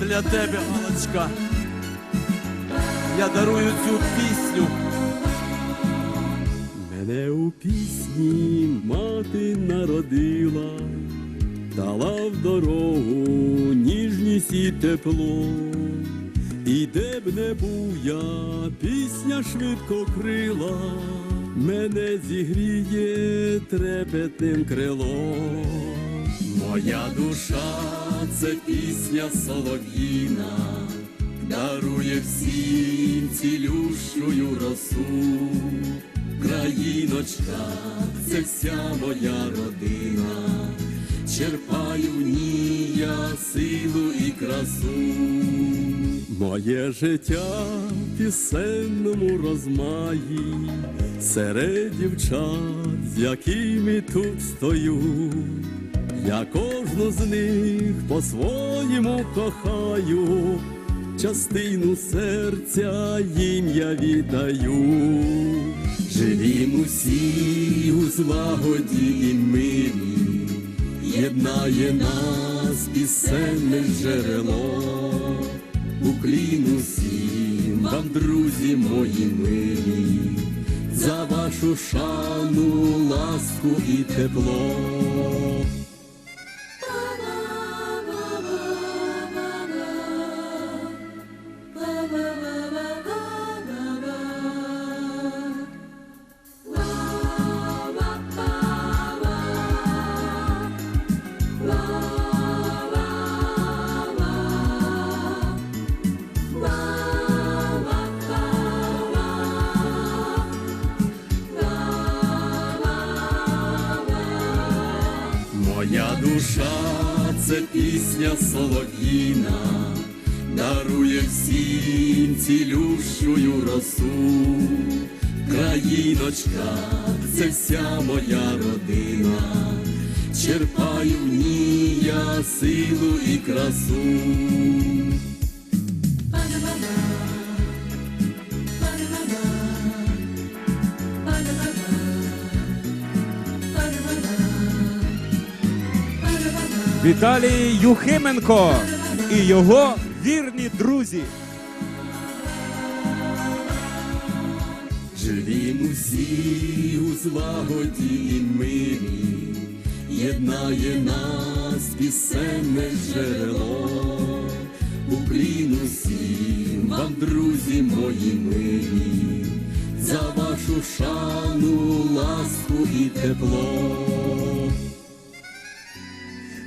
для тебе, Галочка. Я дарую цю пісню. Мене у пісні мати народила, дала в дорогу ніжність і тепло. І де б не був я, пісня швидко крила, мене зігріє трепетним крилом. Моя душа це пісня солов'їна, дарує всім цілющую росу. Країночка, це вся моя родина, черпаю в ній я силу і красу. Моє життя в пісенному розмаї, серед дівчат, з якими тут стою. Я кожну з них по-своєму кохаю, частину серця їм я віддаю. Живім усі у злагоді і мирі, єднає нас пісенне джерело. Уклін усім вам, друзі мої милі, за вашу шану, ласку і тепло. Моя душа це пісня солов'їна, дарує всім цілющую росу. Країночка, це вся моя родина, черпаю в ній я силу і красу. Віталій Юхименко і його вірні друзі. Живім усі у злагоді і мирі, єднає нас пісенне джерело, Уклін усім вам, друзі мої милі, за вашу шану, ласку і тепло.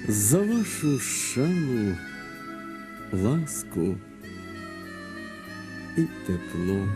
За вашу шану, ласку і тепло.